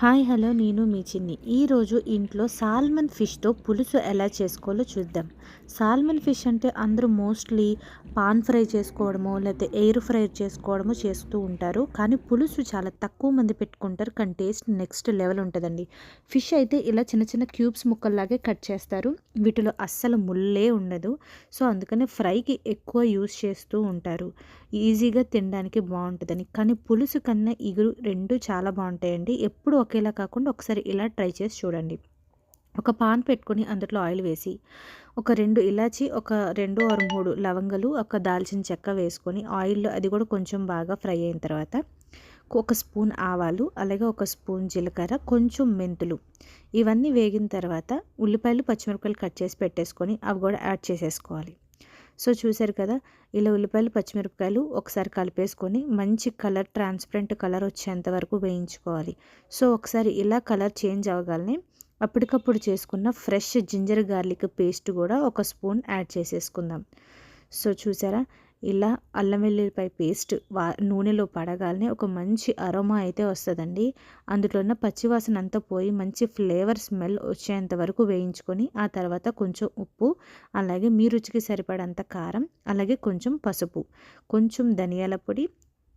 Hi hello నేను మీ చిన్ని. ఈరోజు ఇంట్లో సాల్మన్ ఫిష్తో పులుసు ఎలా చేసుకోవాలో చూద్దాం. సాల్మన్ ఫిష్ అంటే అందరూ మోస్ట్లీ పాన్ ఫ్రై చేసుకోవడమో లేకపోతే ఎయిర్ ఫ్రై చేసుకోవడమో చేస్తూ ఉంటారు. కానీ పులుసు చాలా తక్కువ మంది పెట్టుకుంటారు. కానీ టేస్ట్ నెక్స్ట్ లెవెల్ ఉంటుందండి. ఫిష్ అయితే ఇలా చిన్న చిన్న క్యూబ్స్ ముక్కల్లాగే కట్ చేస్తారు. వీటిలో అస్సలు ముల్లే ఉండదు. సో అందుకనే ఫ్రైకి ఎక్కువ యూస్ చేస్తూ ఉంటారు. ఈజీగా తినడానికి బాగుంటుందని. కానీ పులుసు కన్నా ఇగురు రెండు చాలా బాగుంటాయండి. ఎప్పుడు ఒకేలా కాకుండా ఒకసారి ఇలా ట్రై చేసి చూడండి. ఒక పాన్ పెట్టుకొని అందులో ఆయిల్ వేసి ఒక రెండు ఇలాచి ఒక రెండు ఆరు మూడు లవంగలు ఒక దాల్చిన చెక్క వేసుకొని ఆయిల్లో అది కూడా కొంచెం బాగా ఫ్రై అయిన తర్వాత ఒక స్పూన్ ఆవాలు అలాగే ఒక స్పూన్ జీలకర్ర కొంచెం మెంతులు ఇవన్నీ వేగిన తర్వాత ఉల్లిపాయలు పచ్చిమిరపకాయలు కట్ చేసి పెట్టేసుకొని అవి కూడా యాడ్ చేసేసుకోవాలి. సో చూసారు కదా ఇలా ఉల్లిపాయలు పచ్చిమిరపకాయలు ఒకసారి కలిపేసుకొని మంచి కలర్ ట్రాన్స్పరెంట్ కలర్ వచ్చేంత వరకు వేయించుకోవాలి. సో ఒకసారి ఇలా కలర్ చేంజ్ అవ్వగానే అప్పటికప్పుడు చేసుకున్న ఫ్రెష్ జింజర్ గార్లిక్ పేస్ట్ కూడా ఒక స్పూన్ యాడ్ చేసేసుకుందాం. సో చూసారా ఇలా అల్లం వెల్లుల్లిపాయ పేస్ట్ వా నూనెలో పడగానే ఒక మంచి అరోమా అయితే వస్తుందండి. అందులో ఉన్న పచ్చివాసన అంతా పోయి మంచి ఫ్లేవర్ స్మెల్ వచ్చేంత వరకు వేయించుకొని ఆ తర్వాత కొంచెం ఉప్పు అలాగే మీ రుచికి సరిపడంత కారం అలాగే కొంచెం పసుపు కొంచెం ధనియాల పొడి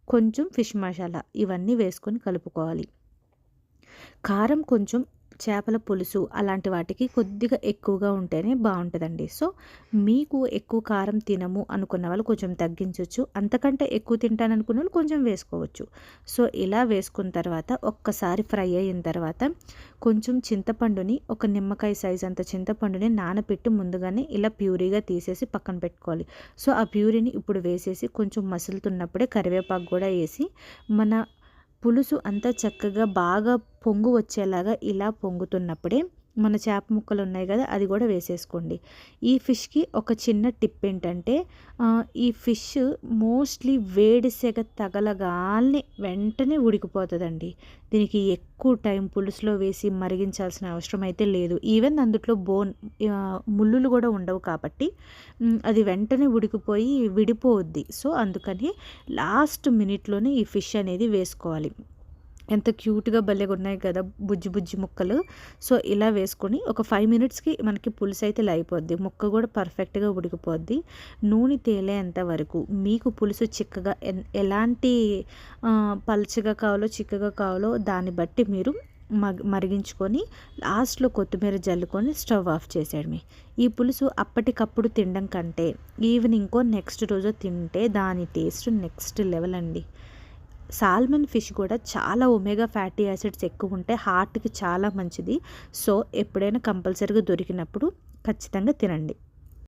కొంచెం ఫిష్ మసాలా ఇవన్నీ వేసుకొని కలుపుకోవాలి. కారం కొంచెం చేపల పులుసు అలాంటి వాటికి కొద్దిగా ఎక్కువగా ఉంటేనే బాగుంటుందండి. సో మీకు ఎక్కువ కారం తినము అనుకున్న వాళ్ళు కొంచెం తగ్గించవచ్చు అంతకంటే ఎక్కువ తింటాననుకున్న వాళ్ళు కొంచెం వేసుకోవచ్చు. సో ఇలా వేసుకున్న తర్వాత ఒక్కసారి ఫ్రై అయిన తర్వాత కొంచెం చింతపండుని ఒక నిమ్మకాయ సైజ్ అంత చింతపండుని నానబెట్టి ముందుగానే ఇలా ప్యూరీగా తీసేసి పక్కన పెట్టుకోవాలి. సో ఆ ప్యూరీని ఇప్పుడు వేసేసి కొంచెం మసులుతున్నప్పుడే కరివేపాకు కూడా వేసి మన పులుసు అంతా చక్కగా బాగా పొంగు వచ్చేలాగా ఇలా పొంగుతున్నప్పుడే మన చేప ముక్కలు ఉన్నాయి కదా అది కూడా వేసేసుకోండి. ఈ ఫిష్కి ఒక చిన్న టిప్ ఏంటంటే ఈ ఫిష్ మోస్ట్లీ వేడి సెగ తగలగాల్ని వెంటనే ఉడికిపోతుందండి. దీనికి ఎక్కువ టైం పులుసులో వేసి మరిగించాల్సిన అవసరం అయితే లేదు. ఈవెన్ అందుట్లో బోన్ ముళ్ళులు కూడా ఉండవు కాబట్టి అది వెంటనే ఉడికిపోయి విడిపోద్ది. సో అందుకని లాస్ట్ మినిట్లోనే ఈ ఫిష్ అనేది వేసుకోవాలి. ఎంత క్యూట్గా భలేగా ఉన్నాయి కదా బుజ్జి బుజ్జి ముక్కలు. సో ఇలా వేసుకొని ఒక ఫైవ్ మినిట్స్కి మనకి పులుసు అయితే అయిపోద్ది ముక్క కూడా పర్ఫెక్ట్గా ఉడికిపోద్ది. నూనె తేలేంత వరకు మీకు పులుసు చిక్కగా ఎలాంటి పల్చగా కావాలో చిక్కగా కావాలో దాన్ని బట్టి మీరు మరిగించుకొని లాస్ట్లో కొత్తిమీర జల్లుకొని స్టవ్ ఆఫ్ చేసేయడమే. ఈ పులుసు అప్పటికప్పుడు తినడం కంటే ఈవినింగ్కో నెక్స్ట్ రోజు తింటే దాని టేస్ట్ నెక్స్ట్ లెవెల్ అండి. సాల్మన్ ఫిష్ కూడా చాలా ఒమేగా ఫ్యాటీ యాసిడ్స్ ఎక్కువ ఉంటే హార్ట్కి చాలా మంచిది. సో ఎప్పుడైనా కంపల్సరీగా దొరికినప్పుడు ఖచ్చితంగా తినండి.